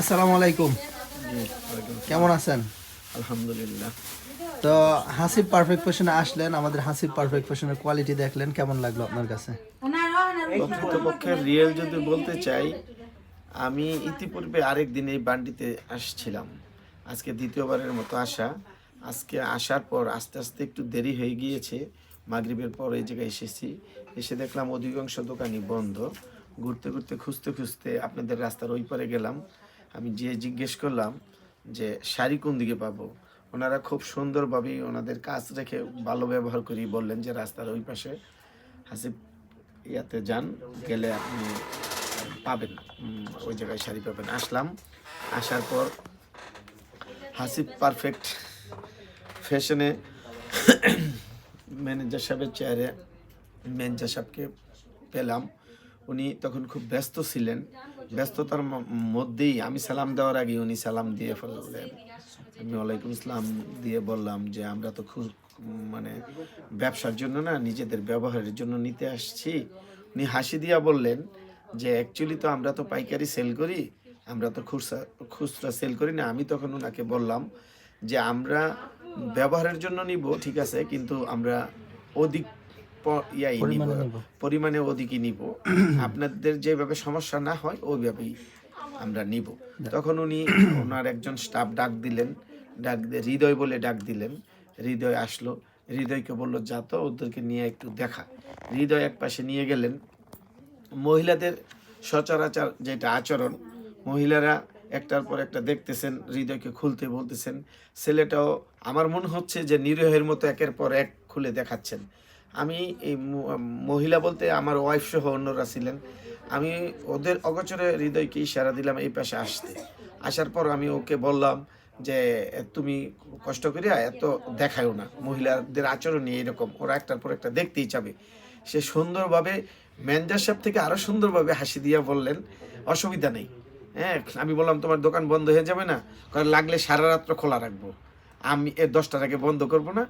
আসসালামু আলাইকুম। কেমন আছেন? আলহামদুলিল্লাহ। তো হাসিব পারফেক্ট ফ্যাশনে আসলেন আমাদের হাসিব পারফেক্ট ফ্যাশনের কোয়ালিটি দেখলেন কেমন লাগল আপনার কাছে? প্রকৃতপক্ষে রিয়েল যদি বলতে চাই আমি ইতিপূর্বে আরেক দিন এই বান্ডিতে আসছিলাম। আজকে দ্বিতীয়বারের মতো আসা। আজকে আসার পর আস্তে আস্তে একটু দেরি হয়ে গিয়েছে। মাগরিবের পর এই জায়গায় এসেছি। এসে দেখলাম অধিকাংশ দোকানই বন্ধ। ঘুরতে ঘুরতে, খুঁজতে খুঁজতে আপনাদের রাস্তার ওই পারে গেলাম। আমি যে জিজ্ঞেস করলাম যে, শাড়ি কোন দিকে পাবো? ওনারা খুব সুন্দরভাবেই ওনাদের কাজ রেখে ভালো ব্যবহার করি বললেন যে, রাস্তার ওই পাশে হাসিব ইয়াতে যান, গেলে আপনি পাবেন ওই জায়গায় শাড়ি পাবেন। আসলাম। আসার পর হাসিব পারফেক্ট ফ্যাশনে ম্যানেজার সাহেবের চেয়ারে ম্যানেজার সাহেবকে পেলাম। উনি তখন খুব ব্যস্ত ছিলেন। ব্যস্ততার মধ্যেই আমি সালাম দেওয়ার আগে উনি সালাম দিয়ে ফেললেন। আমি ওয়ালাইকুম ইসলাম দিয়ে বললাম যে, আমরা তো খুব মানে ব্যবসার জন্য না, নিজেদের ব্যবহারের জন্য নিতে আসছি। উনি হাসি দিয়া বললেন যে, অ্যাকচুয়ালি তো আমরা তো পাইকারি সেল করি, আমরা তো খুচরা খুচরা সেল করি না। আমি তখন ওনাকে বললাম যে, আমরা ব্যবহারের জন্য নিব, ঠিক আছে, কিন্তু আমরা অধিক ইয়াই নিব পরিমাণে নিব। নিব। আপনাদের যেভাবে সমস্যা না হয় ওইভাবেই আমরা নিব। তখন উনি ওনার একজন স্টাফ ডাক দিলেন ডাক হৃদয় বলে ডাক দিলেন। হৃদয় আসলো হৃদয়কে বলল যা তো ওদেরকে নিয়ে একটু দেখা। হৃদয় এক পাশে নিয়ে গেলেন। মহিলাদের সচরাচর যেটা আচরণ মহিলারা একটার পর একটা দেখতেছেন হৃদয়কে খুলতে বলতেছেন। ছেলেটাও আমার মনে হচ্ছে যে নিরীহের মতো একের পর এক খুলে দেখাচ্ছেন। আমি এই মহিলা বলতে আমার ওয়াইফ সহ অন্যরা ছিলেন। আমি ওদের অগচরে হৃদয়কে ইশারা দিলাম, এই পাশে আসতে। আসার পর আমি ওকে বললাম যে, তুমি কষ্ট করিয়া এত দেখায়ও না। মহিলাদের আচরণই এরকম, ওরা একটার পর একটা দেখতেই চাবে। সে সুন্দরভাবে ম্যানেজার সাহেব থেকে আরও সুন্দরভাবে হাসি দিয়া বললেন, অসুবিধা নেই। হ্যাঁ আমি বললাম, তোমার দোকান বন্ধ হয়ে যাবে না? কারণ লাগলে সারা রাত্র খোলা রাখব। আমি এ দশটার আগে বন্ধ করব না।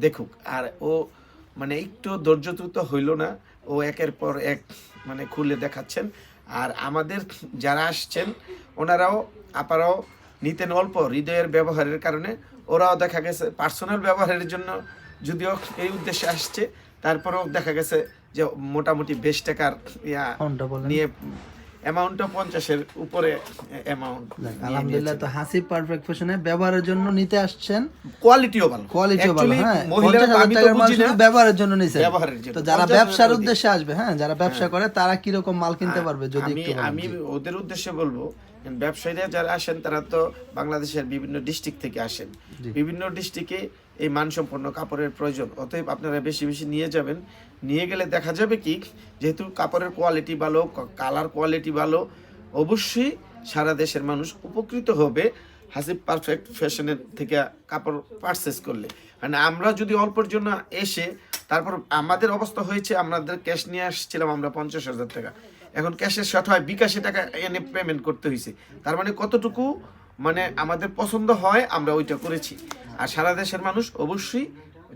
দেখুক। আর ও মানে একটু ধৈর্যচ্যুত হইল না। ও একের পর এক মানে খুলে দেখাচ্ছেন। আর আমাদের যারা আসছেন ওনারাও আপারাও নিতেন অল্প হৃদয়ের ব্যবহারের কারণে। ওরাও দেখা গেছে পার্সোনাল ব্যবহারের জন্য যদিও এই উদ্দেশ্যে আসছে তারপরেও দেখা গেছে যে মোটামুটি বেশ টাকার ইয়া নিয়ে অ্যামাউন্টটা পঞ্চাশের উপরে অ্যামাউন্ট আলহামদুলিল্লাহ তো হাসি পারফেক্ট ফ্যাশনে ব্যবহারের জন্য নিতে আসছেন। কোয়ালিটিও ভালো। কোয়ালিটিও ভালো হ্যাঁ মহিলারা আমি তো বুঝি না। ব্যবহারের জন্য নিছে ব্যবহারের জন্য। তো যারা ব্যবসার উদ্দেশ্যে আসবে হ্যাঁ যারা ব্যবসা করে তারা কীরকম মাল কিনতে পারবে যদি আমি আমি ওদের উদ্দেশ্যে বলব ব্যবসায়ীরা যারা আসেন তারা তো বাংলাদেশের বিভিন্ন ডিস্ট্রিক্ট থেকে আসেন। বিভিন্ন ডিস্ট্রিক্টে এই মানসম্পন্ন কাপড়ের প্রয়োজন। অতএব আপনারা বেশি বেশি নিয়ে যাবেন। নিয়ে গেলে দেখা যাবে কি যেহেতু কাপড়ের কোয়ালিটি ভালো কালার কোয়ালিটি ভালো অবশ্যই সারা দেশের মানুষ উপকৃত হবে। হাসিব পারফেক্ট ফ্যাশনের থেকে কাপড় পারচেস করলে। মানে আমরা যদি অল্পের জন্য এসে, তারপর আমাদের অবস্থা হয়েছে, আমাদের ক্যাশ নিয়ে আসছিলাম আমরা পঞ্চাশ হাজার টাকা। এখন ক্যাশের শর্ট হয় বিকাশে টাকা এনে পেমেন্ট করতে হয়েছে। তার মানে কতটুকু মানে আমাদের পছন্দ হয়, আমরা ওইটা করেছি। আর সারা দেশের মানুষ অবশ্যই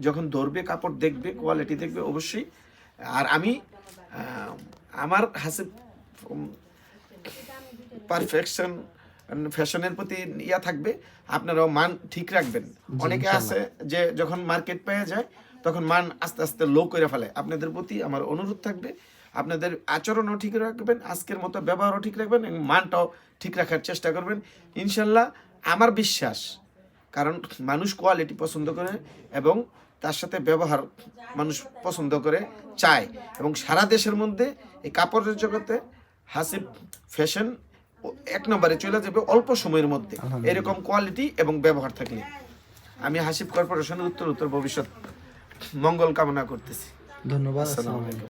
যখন ধরবে কাপড়, দেখবে কোয়ালিটি দেখবে, অবশ্যই। আর আমি আমার হাসিব পারফেকশন ফ্যাশনের প্রতি ইয়া থাকবে আপনারাও মান ঠিক রাখবেন। অনেকে আছে যে যখন মার্কেট পেয়ে যায় তখন মান আস্তে আস্তে লো করে ফেলে। আপনাদের প্রতি আমার অনুরোধ থাকবে আপনাদের আচরণও ঠিক রাখবেন আজকের মতো ব্যবহারও ঠিক রাখবেন এবং মানটাও ঠিক রাখার চেষ্টা করবেন। ইনশাল্লাহ আমার বিশ্বাস কারণ মানুষ কোয়ালিটি পছন্দ করে এবং তার সাথে ব্যবহার মানুষ পছন্দ করে চায়। এবং সারা দেশের মধ্যে এই কাপড়ের জগতে হাসিব ফ্যাশন এক নম্বরে চলে যাবে অল্প সময়ের মধ্যে। এরকম কোয়ালিটি এবং ব্যবহার থাকলে। আমি হাসিব কর্পোরেশনের উত্তর উত্তর ভবিষ্যৎ মঙ্গল কামনা করতেছি। ধন্যবাদ আসসালামু আসসালামু আলাইকুম।